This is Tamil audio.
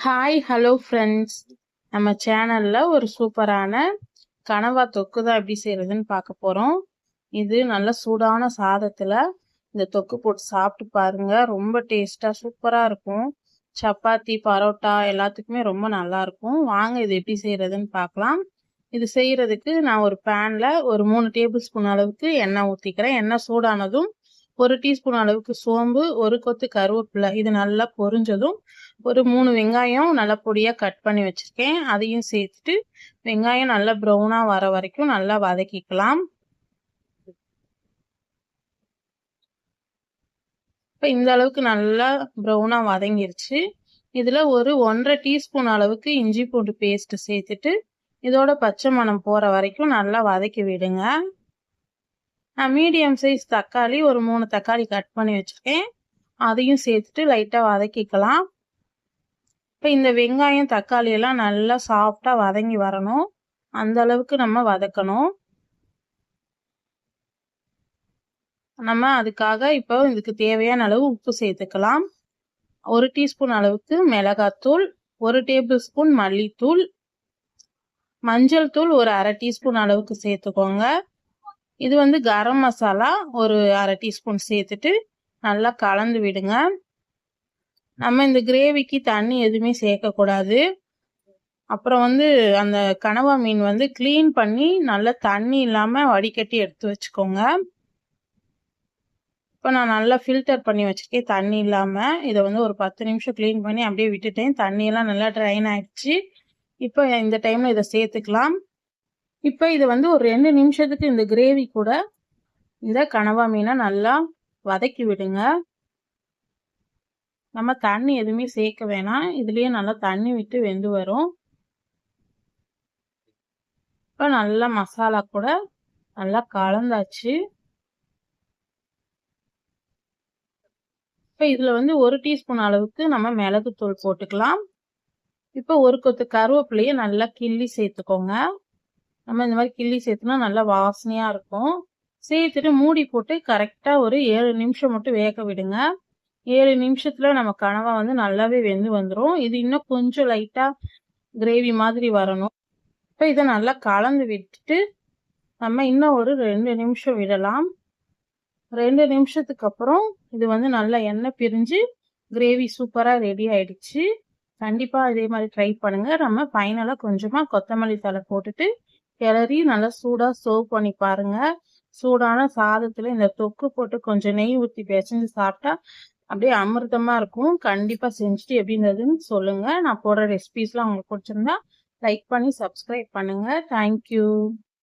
ஹாய் ஹலோ ஃப்ரெண்ட்ஸ் நம்ம சேனலில் ஒரு சூப்பரான கனவா தொக்கு தான் எப்படி செய்கிறதுன்னு பார்க்க போகிறோம் இது நல்ல சூடான சாதத்தில் இந்த தொக்கு போட்டு சாப்பிட்டு பாருங்க. ரொம்ப டேஸ்ட்டாக சூப்பராக இருக்கும். சப்பாத்தி பரோட்டா எல்லாத்துக்குமே ரொம்ப நல்லாயிருக்கும் வாங்க இது எப்படி செய்கிறதுன்னு பார்க்கலாம். இது செய்கிறதுக்கு நான் ஒரு பேனில் ஒரு மூணு டேபிள் ஸ்பூன் அளவுக்கு எண்ணெய் ஊற்றிக்கிறேன் எண்ணெய் சூடானதும் ஒரு டீஸ்பூன் அளவுக்கு சோம்பு ஒரு கொத்து கருவேப்பிலை இது நல்லா பொரிஞ்சதும் ஒரு மூணு வெங்காயம் நல்லா பொடியாக கட் பண்ணி வச்சுருக்கேன். அதையும் சேர்த்துட்டு வெங்காயம் நல்லா ப்ரௌனாக வர வரைக்கும் நல்லா வதக்கிக்கலாம். இப்போ இந்த அளவுக்கு நல்லா ப்ரௌனாக வதங்கிருச்சு. இதில் ஒரு ஒன்றரை டீஸ்பூன் அளவுக்கு இஞ்சி பூண்டு பேஸ்ட்டு சேர்த்துட்டு இதோட பச்சை மணம் போகிற வரைக்கும் நல்லா வதக்கி விடுங்க. நான் மீடியம் சைஸ் தக்காளி ஒரு மூணு தக்காளி கட் பண்ணி வச்சுருக்கேன். அதையும் சேர்த்துட்டு லைட்டாக வதக்கிக்கலாம். இப்போ இந்த வெங்காயம் தக்காளி எல்லாம் நல்லா சாஃப்டாக வதங்கி வரணும். அந்த அளவுக்கு நம்ம வதக்கணும். நம்ம அதுக்காக இப்போ இதுக்கு தேவையான அளவு உப்பு சேர்த்துக்கலாம். ஒரு டீஸ்பூன் அளவுக்கு மிளகாத்தூள் ஒரு டேபிள் ஸ்பூன் மல்லித்தூள் மஞ்சள் தூள் ஒரு அரை டீஸ்பூன் அளவுக்கு சேர்த்துக்கோங்க. இது வந்து கரம் மசாலா ஒரு அரை டீஸ்பூன் சேர்த்துட்டு நல்லா கலந்து விடுங்க. நம்ம இந்த கிரேவிக்கு தண்ணி எதுவுமே சேர்க்கக்கூடாது. அப்புறம் வந்து அந்த கனவா மீன் வந்து க்ளீன் பண்ணி நல்லா தண்ணி இல்லாமல் வடிகட்டி எடுத்து வச்சுக்கோங்க. இப்போ நான் நல்லா ஃபில்டர் பண்ணி வச்சுருக்கேன் தண்ணி இல்லாமல் இதை வந்து ஒரு பத்து நிமிஷம் க்ளீன் பண்ணி அப்படியே விட்டுட்டேன். தண்ணியெல்லாம் நல்லா ட்ரைன் ஆகிடுச்சு இப்போ இந்த டைமில் இதை சேர்த்துக்கலாம். இப்போ இது வந்து ஒரு ரெண்டு நிமிஷத்துக்கு இந்த கிரேவி கூட இந்த கனவா மீனை நல்லா வதக்கி விடுங்க. நம்ம தண்ணி எதுவுமே சேர்க்க வேணாம். இதுலேயே நல்லா தண்ணி விட்டு வெந்து வரும். இப்போ நல்லா மசாலா கூட நல்லா கலந்தாச்சு. இப்போ இதில் வந்து ஒரு டீஸ்பூன் அளவுக்கு நம்ம மிளகுத்தூள் போட்டுக்கலாம். இப்போ ஒரு கொத்து கருவேப்பிலையை நல்லா கிள்ளி சேர்த்துக்கோங்க. நம்ம இந்த மாதிரி கிள்ளி சேர்த்துனா நல்லா வாசனையாக இருக்கும். சேர்த்துட்டு மூடி போட்டு கரெக்டாக ஒரு ஏழு நிமிஷம் மட்டும் வேக விடுங்க. ஏழு நிமிஷத்தில் நம்ம கனவா வந்து நல்லாவே வெந்து வந்துடும் இது இன்னும் கொஞ்சம் லைட்டாக கிரேவி மாதிரி வரணும். இப்போ இதை நல்லா கலந்து விட்டுட்டு நம்ம இன்னும் ஒரு ரெண்டு நிமிஷம் விடலாம். ரெண்டு நிமிஷத்துக்கு அப்புறம் இது வந்து நல்லா எண்ணெய் பிரிஞ்சு கிரேவி சூப்பராக ரெடி ஆயிடுச்சு. கண்டிப்பாக இதே மாதிரி ட்ரை பண்ணுங்கள் நம்ம ஃபைனலாக கொஞ்சமாக கொத்தமல்லி தலை போட்டுட்டு கிளறி நல்லா சூடாக சர்வ் பண்ணி பாருங்கள் சூடான சாதத்தில் இந்த தொக்கு போட்டு கொஞ்சம் நெய் ஊற்றி பிசைஞ்சு சாப்பிட்டா அப்படியே அமிர்தமாக இருக்கும். கண்டிப்பாக செஞ்சுட்டு எப்படி இருந்ததுன்னு சொல்லுங்கள் நான் போடுற ரெசிபீஸ்லாம் உங்களுக்கு பிடிச்சிருந்தா லைக் பண்ணி சப்ஸ்கிரைப் பண்ணுங்கள் தேங்க்யூ